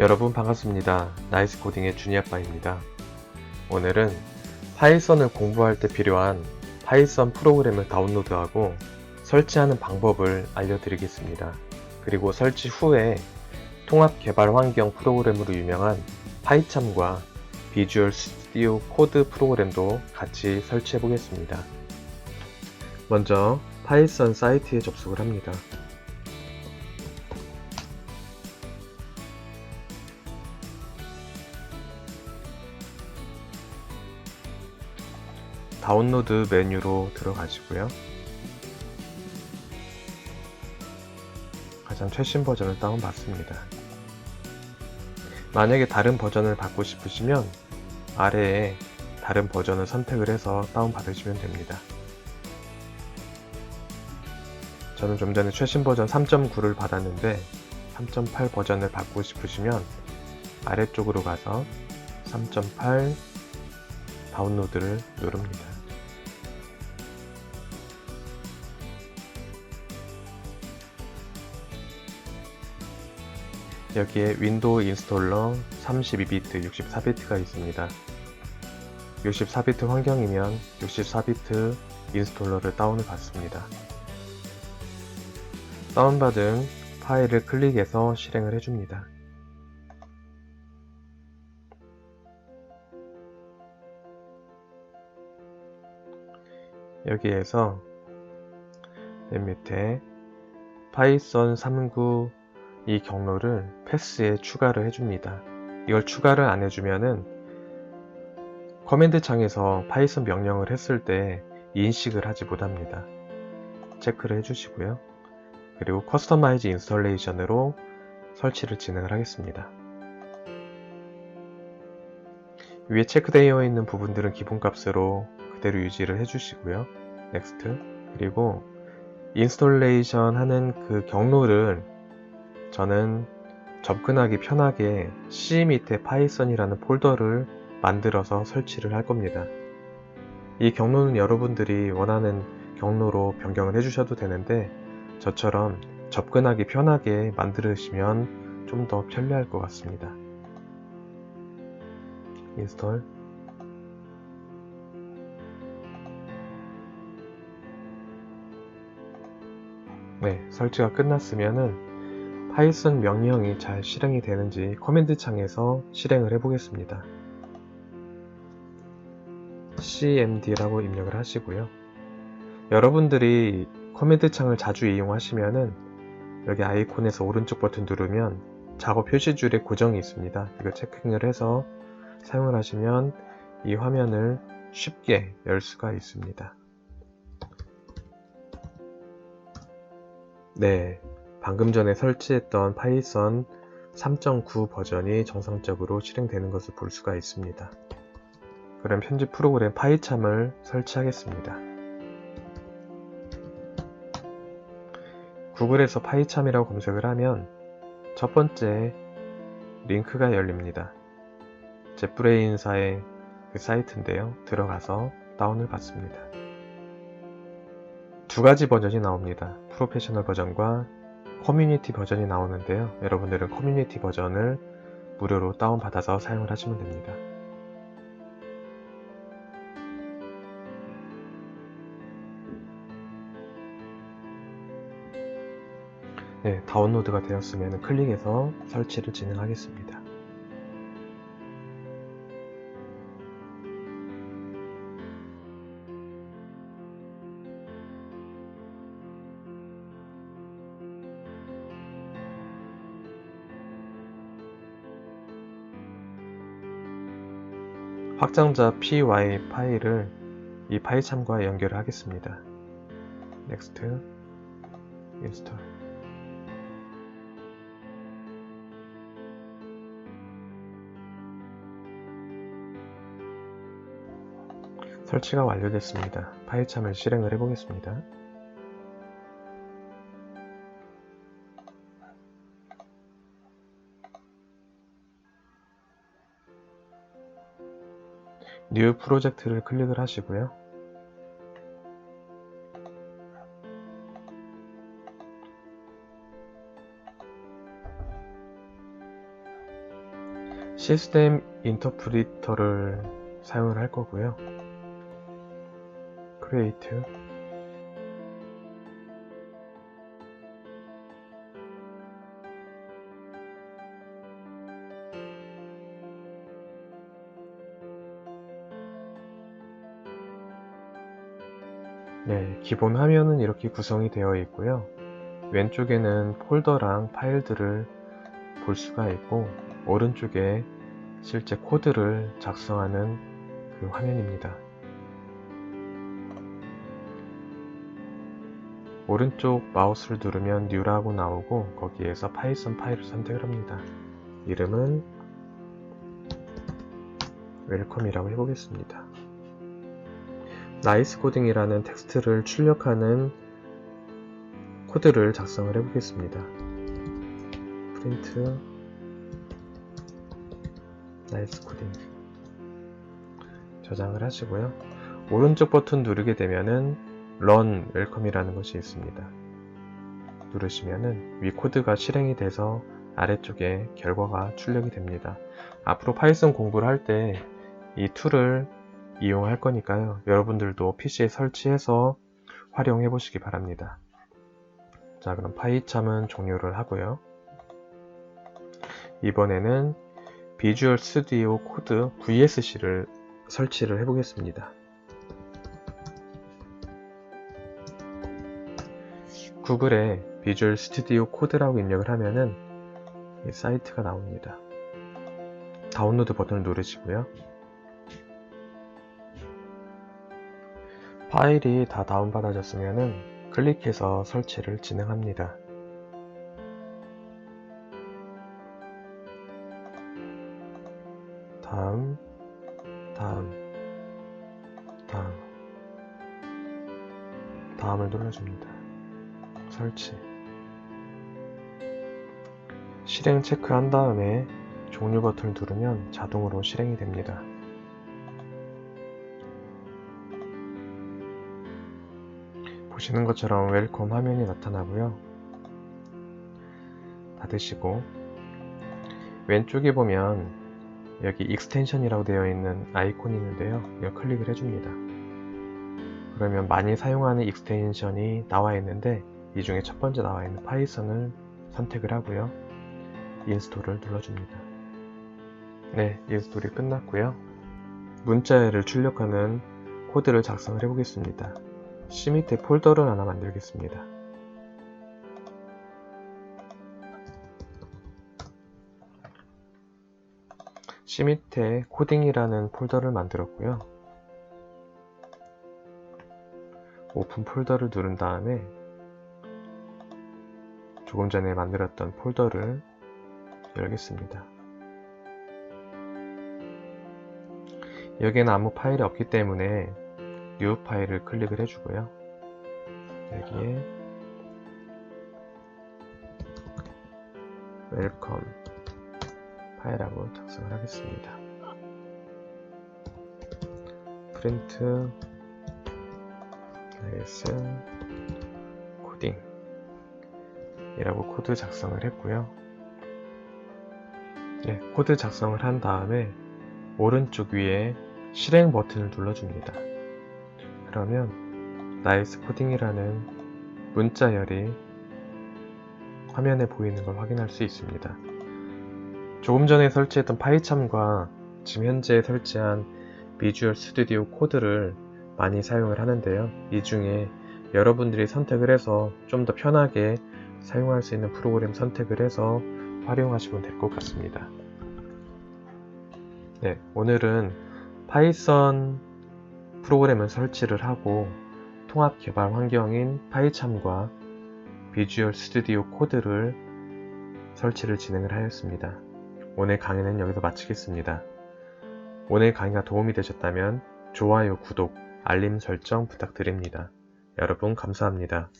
여러분 반갑습니다. 나이스 코딩의 준이 아빠입니다. 오늘은 파이썬을 공부할 때 필요한 파이썬 프로그램을 다운로드하고 설치하는 방법을 알려드리겠습니다. 그리고 설치 후에 통합 개발 환경 프로그램으로 유명한 파이참과 비주얼 스튜디오 코드 프로그램도 같이 설치해 보겠습니다. 먼저 파이썬 사이트에 접속을 합니다. 다운로드 메뉴로 들어가시고요. 가장 최신 버전을 다운받습니다. 만약에 다른 버전을 받고 싶으시면 아래에 다른 버전을 선택을 해서 다운받으시면 됩니다. 저는 좀 전에 최신 버전 3.9를 받았는데 3.8 버전을 받고 싶으시면 아래쪽으로 가서 3.8 다운로드를 누릅니다. 여기에 윈도우 인스톨러 32비트, 64비트가 있습니다. 64비트 환경이면 64비트 인스톨러를 다운을 받습니다. 다운받은 파일을 클릭해서 실행을 해줍니다. 여기에서 맨 밑에 파이썬 39 이 경로를 패스에 추가를 해줍니다. 이걸 추가를 안 해주면은 커맨드 창에서 파이썬 명령을 했을 때 인식을 하지 못합니다. 체크를 해주시고요. 그리고 커스터마이즈 인스톨레이션으로 설치를 진행을 하겠습니다. 위에 체크되어 있는 부분들은 기본값으로 그대로 유지를 해주시고요. 넥스트 그리고 인스톨레이션 하는 그 경로를 저는 접근하기 편하게 C 밑에 파이썬이라는 폴더를 만들어서 설치를 할 겁니다. 이 경로는 여러분들이 원하는 경로로 변경을 해주셔도 되는데 저처럼 접근하기 편하게 만들으시면 좀 더 편리할 것 같습니다. 인스톨 네, 설치가 끝났으면은 파이썬 명령이 잘 실행이 되는지 커맨드 창에서 실행을 해보겠습니다. cmd라고 입력을 하시고요. 여러분들이 커맨드 창을 자주 이용하시면은 여기 아이콘에서 오른쪽 버튼 누르면 작업 표시줄에 고정이 있습니다. 이거 체크를 해서 사용을 하시면 이 화면을 쉽게 열 수가 있습니다. 네, 방금 전에 설치했던 파이썬 3.9 버전이 정상적으로 실행되는 것을 볼 수가 있습니다. 그럼 편집 프로그램 파이참을 설치하겠습니다. 구글에서 파이참이라고 검색을 하면 첫 번째 링크가 열립니다. 제프레인사의 그 사이트인데요. 들어가서 다운을 받습니다. 두 가지 버전이 나옵니다. 프로페셔널 버전과 커뮤니티 버전이 나오는데요. 여러분들은 커뮤니티 버전을 무료로 다운받아서 사용을 하시면 됩니다. 네, 다운로드가 되었으면 클릭해서 설치를 진행하겠습니다. 확장자 py 파일을 이 파이참과 연결을 하겠습니다. Next, Install. 설치가 완료됐습니다. 파이참을 실행을 해보겠습니다. 뉴 프로젝트를 클릭을 하시고요. 시스템 인터프리터를 사용을 할 거고요. 크리에이트 네, 기본 화면은 이렇게 구성이 되어 있고요. 왼쪽에는 폴더랑 파일들을 볼 수가 있고 오른쪽에 실제 코드를 작성하는 그 화면입니다. 오른쪽 마우스를 누르면 뉴라고 나오고 거기에서 파이썬 파일을 선택을 합니다. 이름은 웰컴이라고 해보겠습니다. 나이스 코딩이라는 텍스트를 출력하는 코드를 작성을 해 보겠습니다. 프린트 나이스 코딩 저장을 하시고요. 오른쪽 버튼 누르게 되면은 run 웰컴이라는 것이 있습니다. 누르시면은 위 코드가 실행이 돼서 아래쪽에 결과가 출력이 됩니다. 앞으로 파이썬 공부를 할 때 이 툴을 이용할 거니까요. 여러분들도 PC에 설치해서 활용해 보시기 바랍니다. 자, 그럼 파이참은 종료를 하고요. 이번에는 비주얼 스튜디오 코드 VSC를 설치를 해 보겠습니다. 구글에 비주얼 스튜디오 코드라고 입력을 하면은 이 사이트가 나옵니다. 다운로드 버튼을 누르시고요. 파일이 다 다운받아졌으면 클릭해서 설치를 진행합니다. 다음, 다음, 다음, 다음을 눌러줍니다. 설치. 실행 체크한 다음에 종료 버튼을 누르면 자동으로 실행이 됩니다. 보시는 것처럼 웰컴 화면이 나타나고요. 닫으시고 왼쪽에 보면 여기 익스텐션이라고 되어 있는 아이콘이 있는데요. 이걸 클릭을 해줍니다. 그러면 많이 사용하는 익스텐션이 나와 있는데 이 중에 첫 번째 나와 있는 파이썬을 선택을 하고요. 인스톨을 눌러줍니다. 네, 인스톨이 끝났고요. 문자를 출력하는 코드를 작성을 해보겠습니다. C 밑에 폴더를 하나 만들겠습니다. C 밑에 코딩이라는 폴더를 만들었고요. 오픈 폴더를 누른 다음에 조금 전에 만들었던 폴더를 열겠습니다. 여기에는 아무 파일이 없기 때문에 뉴 파일을 클릭을 해주고요. 여기에 웰컴 파일하고 작성을 하겠습니다. 프린트 나이스 코딩 이라고 코드 작성을 했고요. 네, 코드 작성을 한 다음에 오른쪽 위에 실행 버튼을 눌러줍니다. 그러면 나이스 코딩이라는 문자열이 화면에 보이는 걸 확인할 수 있습니다. 조금 전에 설치했던 파이참과 지금 현재 설치한 비주얼 스튜디오 코드를 많이 사용을 하는데요. 이 중에 여러분들이 선택을 해서 좀 더 편하게 사용할 수 있는 프로그램 선택을 해서 활용하시면 될 것 같습니다. 네, 오늘은 파이썬 프로그램을 설치를 하고 통합 개발 환경인 파이참과 비주얼 스튜디오 코드를 설치를 진행을 하였습니다. 오늘 강의는 여기서 마치겠습니다. 오늘 강의가 도움이 되셨다면 좋아요, 구독, 알림 설정 부탁드립니다. 여러분 감사합니다.